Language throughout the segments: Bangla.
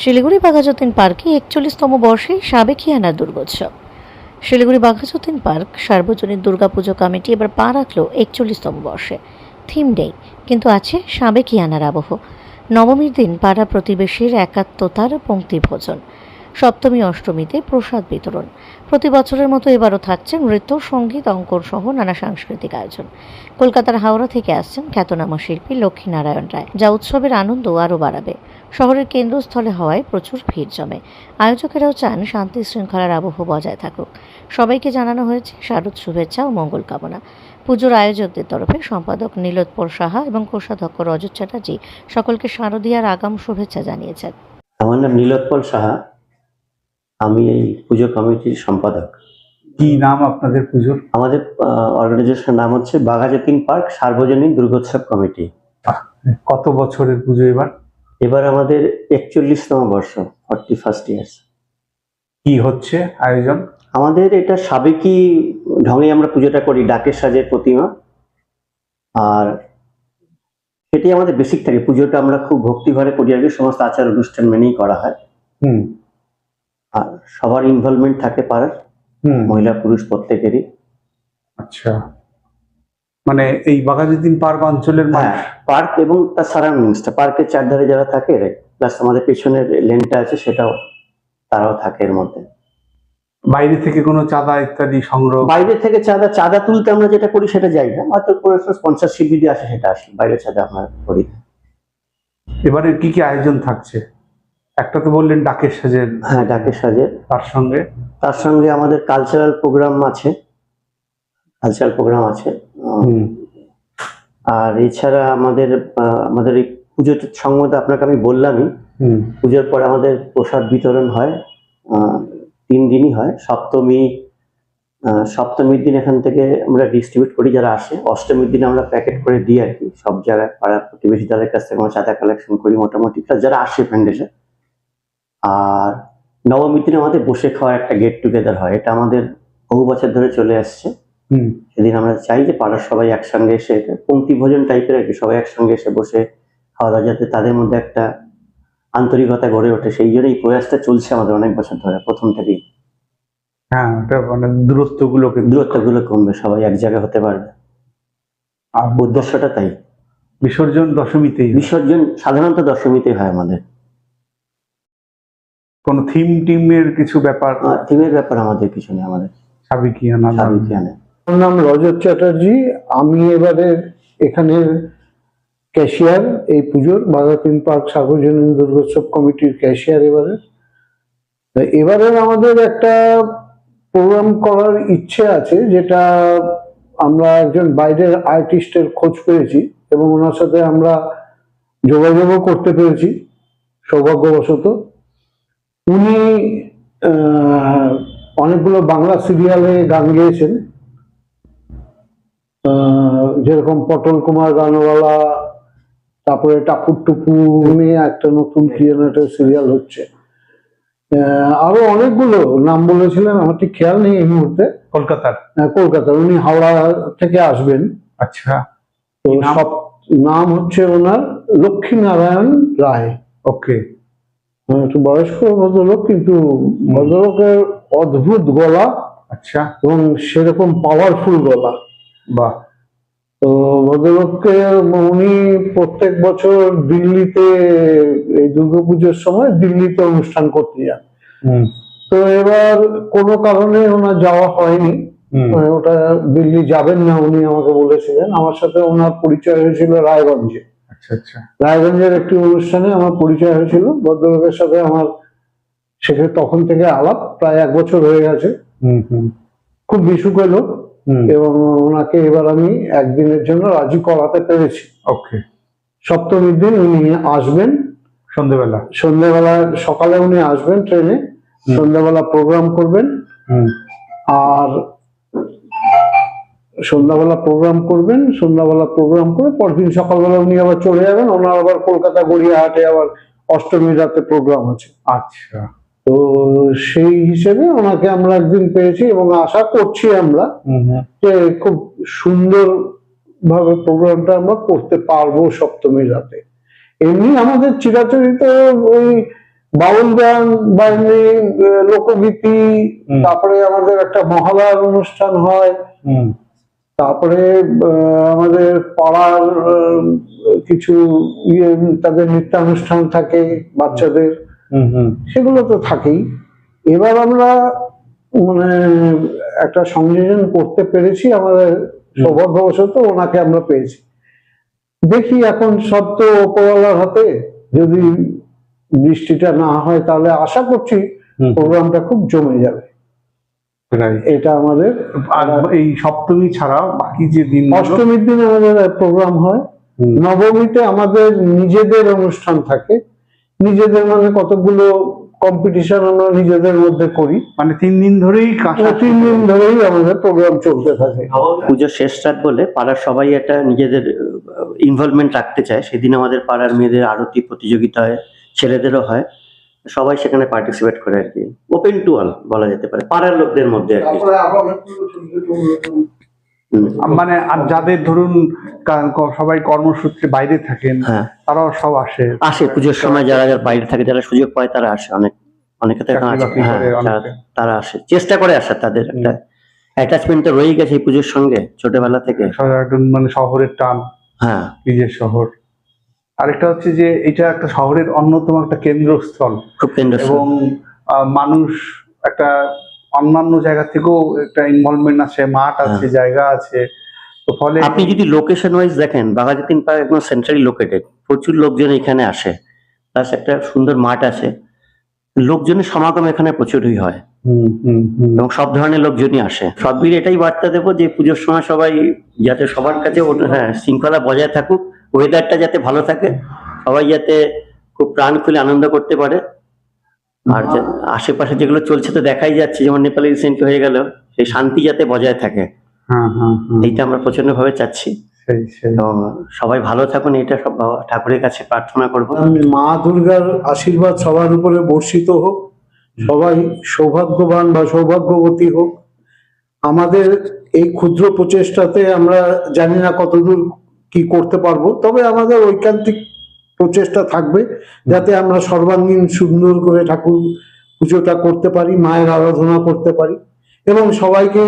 শিলিগুড়ি বাঘাযতীন পার্কে একচল্লিশতম বর্ষে সাবেকিয়ানা দুর্গোৎসব। শিলিগুড়ি বাঘাযতীন পার্ক সার্বজনীন দুর্গাপুজো কমিটি এবার পা রাখল একচল্লিশতম বর্ষে। থিম নেই কিন্তু আছে সাবেকিয়ানার আবহ। নবমীর দিন পাড়া প্রতিবেশীর একাত্মতার পঙ্ক্তি ভোজন সপ্তমী অষ্টমীতে প্রসাদ বিতরণ। প্রতি বছরের মতো এবারও থাকছে নৃত্য, সংগীত, অঙ্কন সহ নানা সাংস্কৃতিক আয়োজন। কলকাতার হাওড়া থেকে আসছেন খ্যাতনামা শিল্পী লক্ষ্মীনারায়ণ রায়, যা উৎসবের আনন্দ আরও বাড়াবে। শহরের কেন্দ্রস্থলে হওয়ায় প্রচুর ভিড় জমে। আয়োজকেরাও চান শান্তি শৃঙ্খলার আবহ বজায় থাকুক। সবাইকে জানানো হয়েছে শারদ শুভেচ্ছা ও মঙ্গল কামনা। পুজোর আয়োজকদের তরফে সম্পাদক নীলোৎপল সাহা এবং কোষাধ্যক্ষ রজত চ্যাটার্জি সকলকে শারদীয়ার আগাম শুভেচ্ছা জানিয়েছেন। আমার নাম নীলোৎপল সাহা। আমি এই পুজো কমিটির সম্পাদক। কি নাম আপনাদের পুজোর? আমাদের অর্গানাইজেশনের নাম হচ্ছে বাঘাযতীন পার্ক সার্বজনীন দুর্গোৎসব কমিটি। কত বছরের পুজো এবার? এবার আমাদের একচল্লিশতম বর্ষ ফর্টি ফার্স্ট ইয়ার্স কি হচ্ছে আয়োজন? আমাদের এটা সাবেকি ঢঙে আমরা পুজোটা করি ডাকের সাজের প্রতিমা। আর সেটাই আমাদের বেসিক থাকে। পুজোটা আমরা খুব ভক্তিভরে করি আর কি সমস্ত আচার অনুষ্ঠান মেনেই করা হয়। হুম। আর সবার ইনভলভমেন্ট থাকে পাড়ার মহিলা পুরুষ প্রত্যেকেরই। আচ্ছা। মানে এই বাঘাযতীন পার্ক অঞ্চলের হ্যাঁ পার্ক এবং তার সারাউন্ডিংসটা পার্কের চারধারে যারা থাকে প্লাস আমাদের পেছনের লেনটা আছে সেটাও তারাও থাকে এর মধ্যে। বাইরে থেকে কোনো চাঁদা ইত্যাদি সংগ্রহ বাইরে থেকে চাঁদা চাঁদা তুলতে আমরা যেটা করি সেটা যাই না হয়তো কোনো স্পন্সরশিপ যদি আসে সেটা আসে বাইরে চাঁদা আমরা করি। এবারে কি কি আয়োজন থাকছে? একটা তো বললেন ডাকের সাজের হ্যাঁ ডাকের সাজে তার সঙ্গে? তার সঙ্গে আমাদের কালচারাল প্রোগ্রাম আছে। কালচারাল প্রোগ্রাম আছে। আর এছাড়া আমাদের আমাদের এই পুজোর সম্বন্ধে আপনাকে আমি বললামই পুজোর পর আমাদের প্রসাদ বিতরণ হয় তিন দিনই হয়। সপ্তমী সপ্তমীর দিন এখান থেকে আমরা ডিস্ট্রিবিউট করি যারা আসে। অষ্টমীর দিন আমরা প্যাকেট করে দিই আর কি। সব জায়গায় পাড়া প্রতিবেশী তাদের কাছ থেকে আমরা চাঁদা কালেকশন করি মোটামুটি। যারা আসে প্যান্ডেলে আর নবমীর দিন আমাদের বসে খাওয়ার একটা গেট টুগেদার হয়। এটা আমাদের বহু বছর ধরে চলে আসছে। সেদিন আমরা চাই যে পাড়ার সবাই একসঙ্গে এসে পঙ্ক্তি ভোজন টাইপের আর কি সবাই একসঙ্গে এসে বসে খাওয়া দাওয়া যাতে তাদের মধ্যে একটা আন্তরিকতা গড়ে ওঠে। সেই জন্য এই প্রয়াসটা চলছে আমাদের অনেক বছর ধরে প্রথম থেকেই। হ্যাঁ ওটা মানে দূরত্বগুলো কমবে সবাই এক জায়গায় হতে পারবে। আর উদ্দেশ্যটা তাই। বিসর্জন দশমীতেই বিসর্জন সাধারণত দশমীতে হয় আমাদের। কোন থিম টিমের কিছু ব্যাপার? থিমের ব্যাপার আমাদের কিছু নেই আমাদের। সাবিকিয়ানা সাবিকিয়ানে। আমার নাম রজত চ্যাটার্জি। আমি এবারে এখানের ক্যাশিয়ার এই পুজোর বাঘাতিন পার্ক সার্বজনীন দুর্গোৎসব কমিটির ক্যাশিয়ার এবারে। তা এবারের আমাদের একটা প্রোগ্রাম করার ইচ্ছে আছে যেটা আমরা একজন বাইরের আর্টিস্টের খোঁজ পেয়েছি এবং ওনার সাথে আমরা যোগাযোগও করতে পেরেছি সৌভাগ্যবশত। উনি অনেকগুলো বাংলা সিরিয়ালে গান গেয়েছেন। যেরকম পটল কুমার গানওয়ালা তারপরে টাপুর টুপু নিয়ে একটা নতুন কি একটা সিরিয়াল হচ্ছে। আরও অনেকগুলো নাম বলেছিলেন আমার ঠিক খেয়াল নেই এই মুহূর্তে। কলকাতার? আহ, কলকাতা উনি হাওড়া থেকে আসবেন। আচ্ছা। তো নাম? সব নাম হচ্ছে ওনার লক্ষ্মীনারায়ণ রায়। ওকে। একটু বয়স্ক ভদ্রলোক কিন্তু ভদ্রলোকের অদ্ভুত গলা আচ্ছা। এবং সেরকম পাওয়ারফুল গলা। বাহ। তো ভদ্রলোককে উনি প্রত্যেক বছর দিল্লিতে এই দুর্গাপুজোর সময় দিল্লিতে অনুষ্ঠান করতে যান। হুম। তো এবার কোনো কারণে ওনার যাওয়া হয়নি। মানে ওটা দিল্লি যাবেন না উনি আমাকে বলেছিলেন। আমার সাথে ওনার পরিচয় হয়েছিল রায়গঞ্জে। রায়গঞ্জের একটি অনুষ্ঠানে আমার পরিচয় হয়েছিল। ভদ্রলোকের সাথে আমার সেখানে তখন থেকে আলাপ প্রায় এক বছর হয়ে গেছে। খুব মিশুক লোক এবং ওনাকে এবার আমি একদিনের জন্য রাজি করাতে পেরেছি। ওকে। সপ্তমীর দিন উনি আসবেন। সন্ধ্যেবেলা সন্ধ্যাবেলা সকালে উনি আসবেন ট্রেনে। সন্ধ্যাবেলা প্রোগ্রাম করবেন। আর সন্ধ্যাবেলা প্রোগ্রাম করবেন সন্ধ্যাবেলা প্রোগ্রাম করে পরদিন সকালবেলা উনি আবার চলে যাবেন ওনার আবার কলকাতা গড়িয়াহাটে আবার অষ্টমীর রাতে প্রোগ্রাম আছে। আচ্ছা। তো সেই হিসেবে ওনাকে আমরা একদিন পেয়েছি এবং আশা করছি আমরা যে খুব সুন্দর ভাবে প্রোগ্রামটা আমরা করতে পারব সপ্তমী রাতে। এমনি আমাদের চিরাচরিত ওই বাউল গান আহ, লোকগীতি তারপরে আমাদের একটা মহালয়ার অনুষ্ঠান হয়। তারপরে আমাদের পাড়ার কিছু ইয়ে তাদের নৃত্যানুষ্ঠান থাকে বাচ্চাদের। হুম হুম। সেগুলো তো থাকেই। এবার আমরা মানে একটা সংযোজন করতে পেরেছি আমাদের সৌভাগ্যবশত ওনাকে আমরা পেয়েছি। দেখি এখন সব তো ওপরওয়ালার হাতে। যদি বৃষ্টিটা না হয় তাহলে আশা করছি প্রোগ্রামটা খুব জমে যাবে. এটা আমাদের আর এই সপ্তমী ছাড়া বাকি যে দিন অষ্টমীর দিন আমাদের প্রোগ্রাম হয়। নবমীতে আমাদের নিজেদের অনুষ্ঠান থাকে। নিজেদের মানে কতগুলো কম্পিটিশন আমরা নিজেদের মধ্যে করি। মানে তিন দিন ধরেই তিন দিন ধরেই আমাদের প্রোগ্রাম চলতে থাকে। পুজোর শেষ রাত বলে পাড়ার সবাই একটা নিজেদের ইনভলভমেন্ট রাখতে চায়। সেদিন আমাদের পাড়ার মেয়েদের আরতি প্রতিযোগিতা হয় ছেলেদেরও হয়। সবাই সেখানে পার্টিসিপেট করে আর কি। ওপেন টু অল বলা যেতে পারে পাড়ার লোকদের মধ্যে আর কি। মানে আর যাদের ধরুন সবাই কর্মসূত্রে বাইরে থাকেন হ্যাঁ। তারাও সব আসে। আসে পুজোর সময় যারা যারা বাইরে থাকে যারা সুযোগ পায় তারা আসে। অনেক অনেকে তো হ্যাঁ। তারা আসে। চেষ্টা করে আসার তাদের একটা অ্যাটাচমেন্ট তো রয়েই গেছে এই পুজোর সঙ্গে ছোটবেলা থেকে। মানে শহরের টান হ্যাঁ। নিজের শহর। আরেকটা হচ্ছে যে এটা একটা শহরের অন্যতম একটা কেন্দ্রস্থল। খুব এবং মানুষ একটা অন্যান্য জায়গা থেকেও একটা ইনভলভমেন্ট আছে মাঠ আছে জায়গা আছে। তো ফলে আপনি যদি লোকেশন ওয়াইজ দেখেন বাঘাযতীন পার্ক একদম সেন্ট্রালি লোকেটেড প্রচুর লোকজন এখানে আসে। প্লাস একটা সুন্দর মাঠ আছে। লোকজনের সমাগম এখানে প্রচুরই হয়। এবং সব ধরনের লোকজনই আসে। সবই এটাই বার্তা দেবো যে পুজোর সময় সবাই যাতে সবার কাছে হ্যাঁ শৃঙ্খলা বজায় থাকুক। ওয়েদারটা যাতে ভালো থাকে সবাই যাতে খুব প্রাণ খুলে আনন্দ করতে পারে। আর আশেপাশে যেগুলো চলছে তো দেখাই যাচ্ছে যেমন নেপালে রিসেন্টলি হয়ে গেল সেই শান্তি যাতে বজায় থাকে। হ্যাঁ হ্যাঁ হ্যাঁ। এইটা আমরা প্রচণ্ড ভাবে চাচ্ছি এবং সবাই ভালো থাকুন এটা সব ঠাকুরের কাছে প্রার্থনা করব। মা দুর্গার আশীর্বাদ সবার উপরে বর্ষিত হোক সবাই সৌভাগ্যবান বা সৌভাগ্যবতী হোক। আমাদের এই ক্ষুদ্র প্রচেষ্টাতে আমরা জানি না কতদূর কি করতে পারব? তবে আমাদের ঐকান্তিক প্রচেষ্টা থাকবে যাতে আমরা সর্বাঙ্গীন সুন্দর করে ঠাকুর পুজোটা করতে পারি মায়ের আরাধনা করতে পারি এবং সবাইকে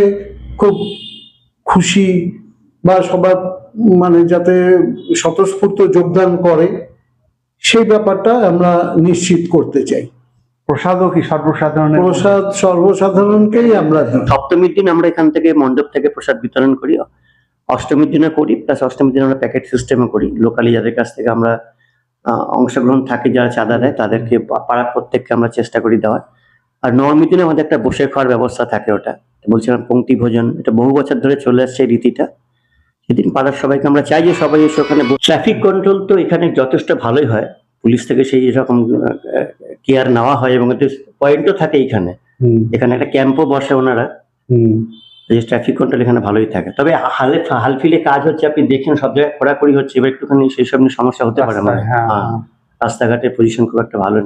খুব খুশি বা সবার মানে যাতে স্বতঃস্ফূর্ত যোগদান করে সেই ব্যাপারটা আমরা নিশ্চিত করতে চাই। প্রসাদও কি সর্বসাধারণের প্রসাদ সর্বসাধারণকেই আমরা সপ্তমীর দিন আমরা এখান থেকে মণ্ডপ থেকে প্রসাদ বিতরণ করি। অষ্টমীর দিনে করি প্লাস অষ্টমীর দিন আমরা প্যাকেট সিস্টেমে করি। লোকালি যাদের কাছ থেকে আমরা অংশগ্রহণ থাকে যারা চাঁদা দেয় তাদেরকে পা- পাড়ার প্রত্যেককে আমরা চেষ্টা করি দেওয়ার। আর নবমীর দিনে আমাদের একটা বসে খাওয়ার ব্যবস্থা থাকে ওটা। বলছিলাম পঙ্ক্তি ভোজন এটা বহু বছর ধরে চলে আসছে এই রীতিটা। সেদিন পাড়ার সবাইকে আমরা চাই যে সবাই এসে ওখানে ট্রাফিক কন্ট্রোল তো এখানে যথেষ্ট ভালোই হয়। পুলিশ থেকে সেই রকম কেয়ার নেওয়া হয় এবং পয়েন্টও থাকে এখানে। এখানে একটা ক্যাম্পও বসে ওনারা। যে ট্রাফিক কন্ট্রোল এখানে ভালোই থাকে। তবে হালে হালফিলে কাজ হচ্ছে আপনি দেখেন সব জায়গায় খোঁড়াখড়ি হচ্ছে এবার একটুখানি সেই সব নিয়ে সমস্যা হতে পারে হ্যাঁ, হ্যাঁ। রাস্তাঘাটের পজিশন খুব একটা ভালো নেই।